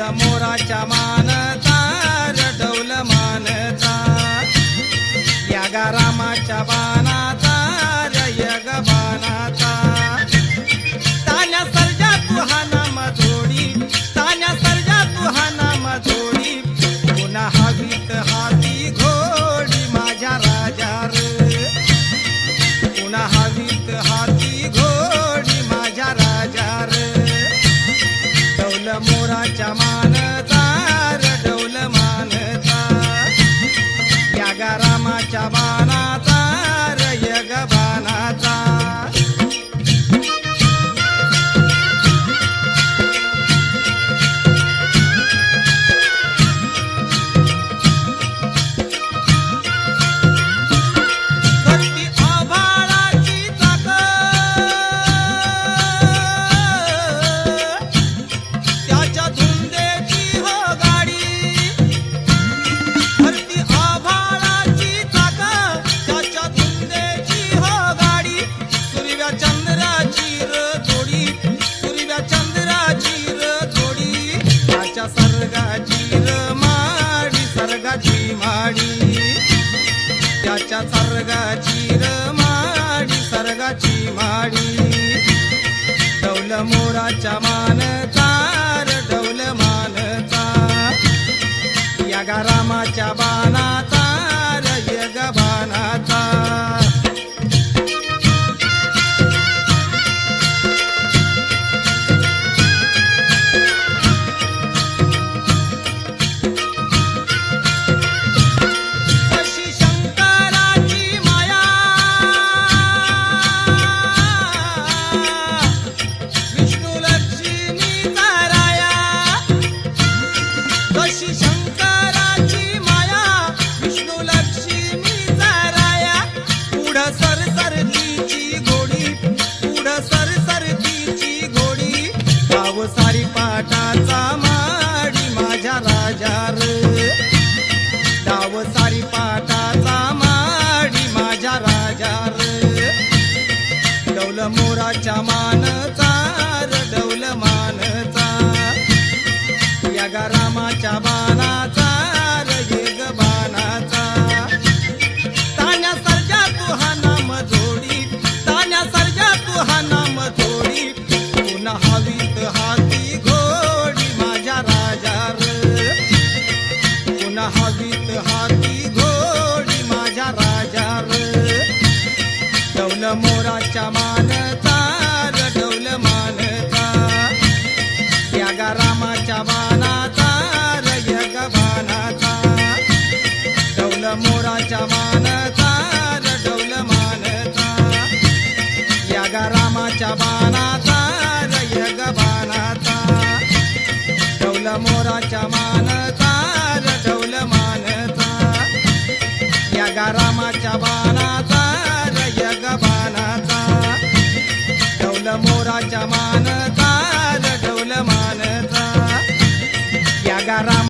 la moracha mana सर्गाची रमाडी सर्गाची माडी. त्याच्या सर्गाची रमाडी सर्गाची माडी. डवल मोराच्या मानचा डवल मानचा. या गारामाच्या बाण माझ्यार डाव सारी पाटाचा माडी माझ्या राजार. डवल मोराच्या मानचा डवल मानचा. या रामाच्या बाणाचा मोराच्या मानता रडवल मानता. त्यागा रामाच्या बाणाचा रयग बाणाचा. डवल मोराच्या मानता रडवल मानता. या गारामाच्या बाणाचा रयग बाणाचा. डवल मोराच्या मान 家吗？